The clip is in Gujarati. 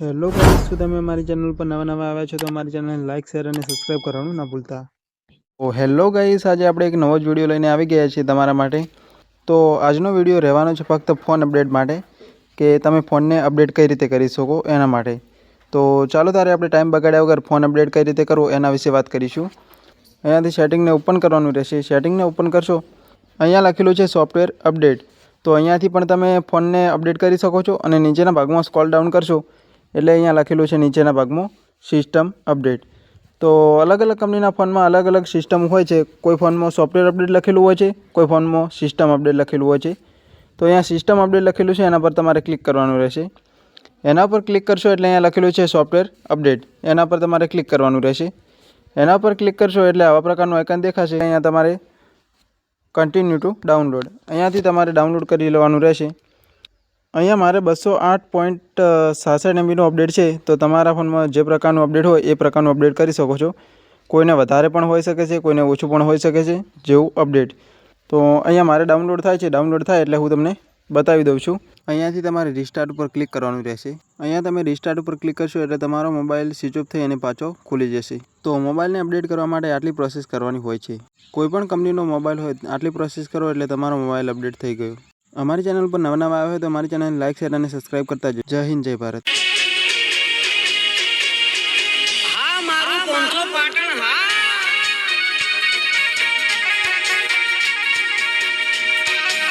હેલો ગાઈસ શું તમે મારી ચેનલ પર નવા નવા આવ્યા છો તો મારી ચેનલને લાઇક શેર અને સબસ્ક્રાઇબ કરવાનું ના ભૂલતા. ઓ હેલો ગાઈસ આજે આપણે એક નવો જ વીડિયો લઈને આવી ગયા છીએ તમારા માટે. તો આજનો વીડિયો રહેવાનો છે ફક્ત ફોન અપડેટ માટે કે તમે ફોનને અપડેટ કઈ રીતે કરી શકો એના માટે. તો ચાલો તારે આપણે ટાઈમ બગાડ્યા વગર ફોન અપડેટ કઈ રીતે કરવો એના વિશે વાત કરીશું. અહીંયાથી સેટિંગને ઓપન કરવાનું રહેશે. સેટિંગને ઓપન કરશો, અહીંયા લખેલું છે સોફ્ટવેર અપડેટ તો અહીંયાથી પણ તમે ફોનને અપડેટ કરી શકો છો અને નીચેના ભાગમાં સ્કોલ ડાઉન કરશો. એટલે અહીંયા લખેલું છે નીચેના ભાગમાં સિસ્ટમ અપડેટ તો અલગ અલગ કંપનીના ફોનમાં અલગ અલગ સિસ્ટમ હોય છે. કોઈ ફોનમાં સોફ્ટવેર અપડેટ લખેલું હોય છે, કોઈ ફોનમાં સિસ્ટમ અપડેટ લખેલું હોય છે. તો અહીંયા સિસ્ટમ અપડેટ લખેલું છે, એના પર તમારે ક્લિક કરવાનું રહેશે. એના પર ક્લિક કરશો એટલે અહીંયા લખેલું છે સોફ્ટવેર અપડેટ. એના પર તમારે ક્લિક કરવાનું રહેશે. એના પર ક્લિક કરશો એટલે આવા પ્રકારનું આઇકન દેખાશે. અહીંયા તમારે કન્ટિન્યુ ટુ ડાઉનલોડ અહીંયાથી તમારે ડાઉનલોડ કરી લેવાનું રહેશે. અહીંયા મારે બસો આઠ પોઈન્ટ સાસઠ એમબીનું અપડેટ છે. તો તમારા ફોનમાં જે પ્રકારનું અપડેટ હોય એ પ્રકારનું અપડેટ કરી શકો છો. કોઈને વધારે પણ હોઈ શકે છે, કોઈને ઓછું પણ હોઈ શકે છે, જેવું અપડેટ તો અહીંયા મારે ડાઉનલોડ થાય છે ડાઉનલોડ થાય એટલે હું તમને બતાવી દઉં છું. અહીંયાથી તમારે રિસ્ટાર્ટ ઉપર ક્લિક કરવાનું રહેશે. અહીંયા તમે રિસ્ટાર્ટ ઉપર ક્લિક કરશો એટલે તમારો મોબાઈલ સ્વિચ ઓફ થઈ અને પાછો ખુલી જશે. તો મોબાઈલને અપડેટ કરવા માટે આટલી પ્રોસેસ કરવાની હોય છે. કોઈપણ કંપનીનો મોબાઈલ હોય, આટલી પ્રોસેસ કરો એટલે તમારો મોબાઈલ અપડેટ થઈ ગયો. અમારી ચેનલ પર નવા નવા આવ્યા હોય તો અમારી ચેનલને લાઇક શેર અને સબસ્ક્રાઇબ કરતા જય હિન્દ, જય ભારત.